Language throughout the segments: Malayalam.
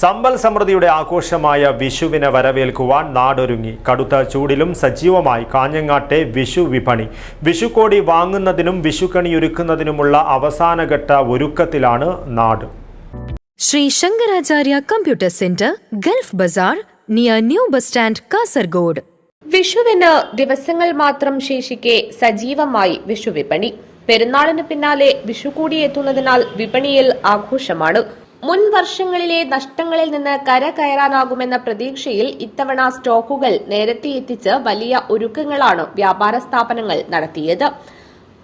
സമ്പൽ സമൃദ്ധിയുടെ ആഘോഷമായ വിഷുവിനെ വരവേൽക്കുവാൻ നാടൊരുങ്ങി. കടുത്ത ചൂടിലും സജീവമായി കാഞ്ഞങ്ങാട്ടെ വിഷു വിപണി. വിഷുക്കോടി വാങ്ങുന്നതിനും വിഷുക്കണി ഒരുക്കുന്നതിനുമുള്ള അവസാനഘട്ട ഒരുക്കത്തിലാണ് നാട്. Sri Shankaracharya computer centre Gulf bazaar near new bus stand Kasaragod. വിഷുവിന് ദിവസങ്ങൾ മാത്രം ശേഷിക്കെ സജീവമായി വിഷു വിപണി. പെരുന്നാളിന് പിന്നാലെ വിഷു കൂടി എത്തുന്നതിനാൽ വിപണിയിൽ ആഘോഷമാണ്. മുൻ വർഷങ്ങളിലെ നഷ്ടങ്ങളിൽ നിന്ന് കര കയറാനാകുമെന്ന പ്രതീക്ഷയിൽ ഇത്തവണ സ്റ്റോക്കുകൾ നേരത്തെ എത്തിച്ച് വലിയ ഒരുക്കങ്ങളാണ് വ്യാപാര സ്ഥാപനങ്ങൾ നടത്തിയത്.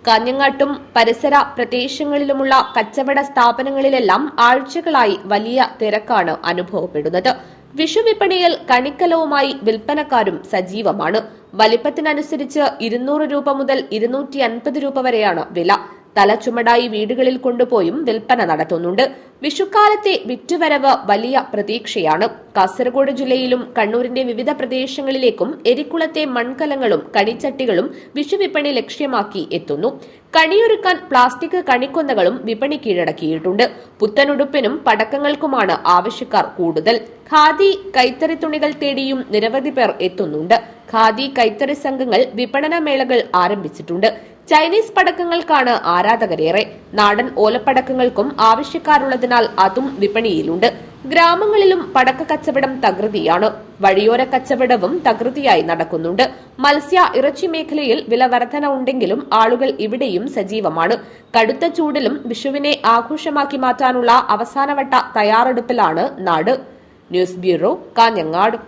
കാഞ്ഞങ്ങാട്ടും പരിസര പ്രദേശങ്ങളിലുമുള്ള കച്ചവട സ്ഥാപനങ്ങളിലെല്ലാം ആഴ്ചകളായി വലിയ തിരക്കാണ് അനുഭവപ്പെടുന്നത്. വിഷുവിപണിയിൽ കണിക്കലവുമായി വിൽപ്പനക്കാരും സജീവമാണ്. വലിപ്പത്തിനനുസരിച്ച് ഇരുന്നൂറ് രൂപ മുതൽ ഇരുന്നൂറ്റി അൻപത് രൂപ വരെയാണ് വില. തലച്ചുമടായി വീടുകളിൽ കൊണ്ടുപോയും വിൽപ്പന നടത്തുന്നുണ്ട്. വിഷുക്കാലത്തെ വിറ്റുവരവ് വലിയ പ്രതീക്ഷയാണ്. കാസർഗോഡ് ജില്ലയിലും കണ്ണൂരിന്റെ വിവിധ പ്രദേശങ്ങളിലേക്കും എരിക്കുളത്തെ മൺകലങ്ങളും കണിച്ചട്ടികളും വിഷുവിപണി ലക്ഷ്യമാക്കി എത്തുന്നു. കണിയൊരുക്കാൻ പ്ലാസ്റ്റിക് കണിക്കൊന്നകളും വിപണി കീഴടക്കിയിട്ടുണ്ട്. പുത്തനുടുപ്പിനും പടക്കങ്ങൾക്കുമാണ് ആവശ്യക്കാർ കൂടുതൽ. ഖാദി കൈത്തറി തുണികൾ തേടിയും നിരവധി പേർ എത്തുന്നുണ്ട്. ഖാദി കൈത്തറി സംഘങ്ങൾ വിപണന മേളകൾ ആരംഭിച്ചിട്ടുണ്ട്. ചൈനീസ് പടക്കങ്ങൾക്കാണ് ആരാധകരേറെ. നാടൻ ഓലപ്പടക്കങ്ങൾക്കും ആവശ്യക്കാരുള്ളതിനാൽ അതും വിപണിയിലുണ്ട്. ഗ്രാമങ്ങളിലും പടക്ക കച്ചവടം തകൃതിയാണ്. വഴിയോര കച്ചവടവും തകൃതിയായി നടക്കുന്നുണ്ട്. മത്സ്യ ഇറച്ചി മേഖലയിൽ വില വർധന ഉണ്ടെങ്കിലും ആളുകൾ ഇവിടെയും സജീവമാണ്. കടുത്ത ചൂടിലും വിഷുവിനെ ആഘോഷമാക്കി മാറ്റാനുള്ള അവസാനവട്ട തയ്യാറെടുപ്പിലാണ് നാട്. News bureau Kanhangad.